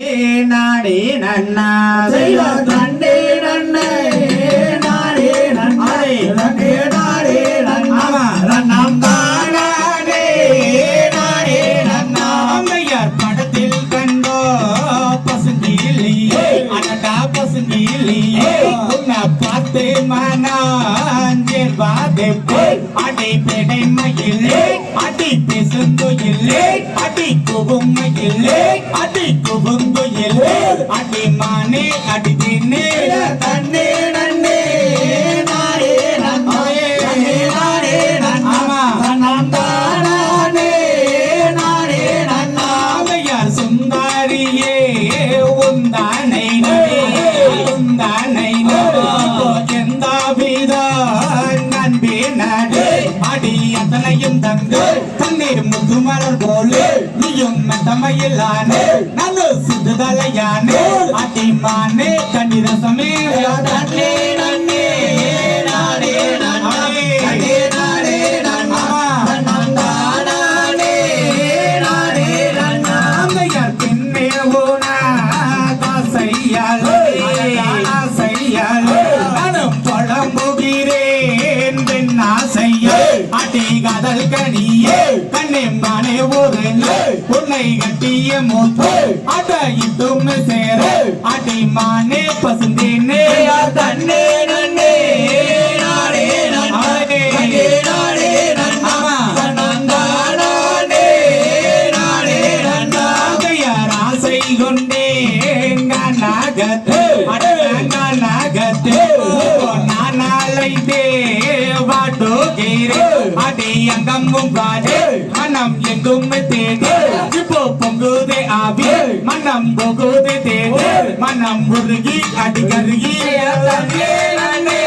நாடே நன்னா செய்த நன்னே நாடே நன்னே நன்னே நாடே நன்னா. நன்னம் தானாடே நாடே நன்னா. அம்மையார் படத்தில் கண்டோ பசுங்கிலியே அடடா பசுங்கிலியே உன்னை பார்த்து பெடை மயிலே அடி பெசுந்துயிலே அடி குபுமையிலே அடி குபுந்துயிலே அடி மானே அடி அடி அத்தனையும் தந்து தண்ணீர் முதுமலர் போல. நீயும் தமையிலானே நல்ல சுதுதலையானே அடிமானே கண்ணிரசமே நன்னே கண்ணே ஒரு உன்னை கட்டிய மூத்து அட இட்டும் சேர அடி மானே பசுந்தேனே தன்னே நன்னே நாடே நன்னா நன்னே நாடே நன்னா நன்னம் தானாடே நாடே அங்கங்கும் அங்கமும் பாடு மனம் எங்கும் தேடு இப்போ பொங்குதே ஆவி மனம் பொகுதே தேடு மனம் உருகி அடிகருகி கருகி தன்னே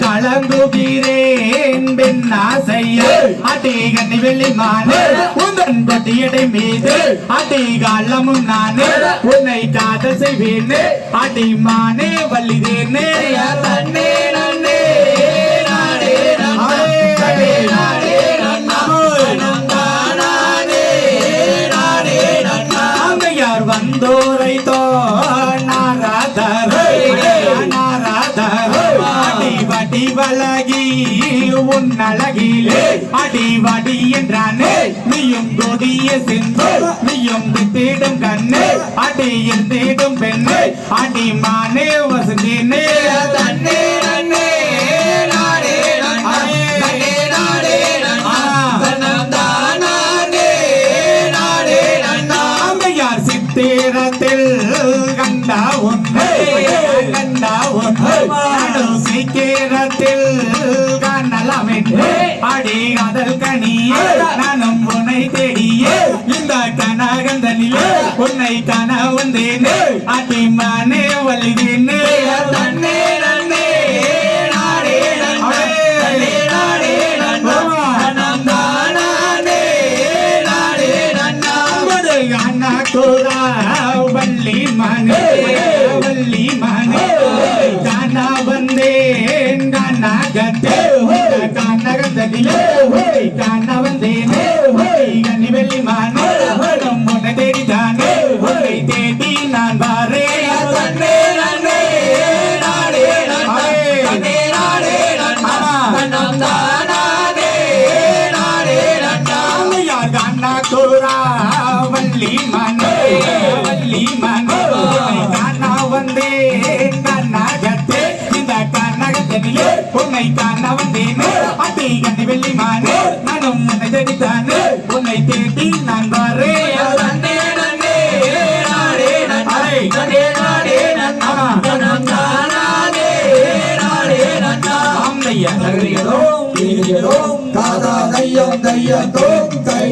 கலங்குகிறேன் பெண் ஆசையா அடி கண்ணி வெள்ளி மானே உந்தன் கொட்டியடை மீது அடி காலமும் நானே உன்னை காதல் செய்வேன் அடி மானே வல்லிதேனே தன்னே நன்னே நாடே நன்னா ஆமையார் வந்தோரை தோ நாராதர் நாராதர் அடி வடி வலகி உன் அழகிலே அடி வடி என்றானே நீயும் கொடிய சென்று. நீயும் தேடும் கண்ணு. அடி தேடும் பெண்ணு. அடி மானே வசந்தேனே தன்னே நன்னே சித்திரத்தில் கண்டா ஒன்று கண்டா ஒன்று சீக்கிரத்தில் அடி காதல் கனியே நானும் உன்னை தேடியே இந்த கனகந்தனிலே உன்னை காண வந்தேனே அடி மானே வலிதேனே. தன்னே நன்னே நாடே நன்னா நன்னே நாடே நன்னா நன்னம் தானாடே நாடே நன்னா அம்மது அண்ணா கோரா வள்ளி மனே வள்ளி மனே காணா வந்தேன் காணா கத்தே காணா கந்தனிலே காணா வந்தேனே கண்ணி வெள்ளி மனே உன்னை தேடிதானே உன்னை தேடி நான் வாரேன் தன்னே கண்ணா கோரா வள்ளி மனே வள்ளி மனே இந்த உன்னை நன்னா ஆம்மையா நகரிகளோ தாதா தையம் தையம் தை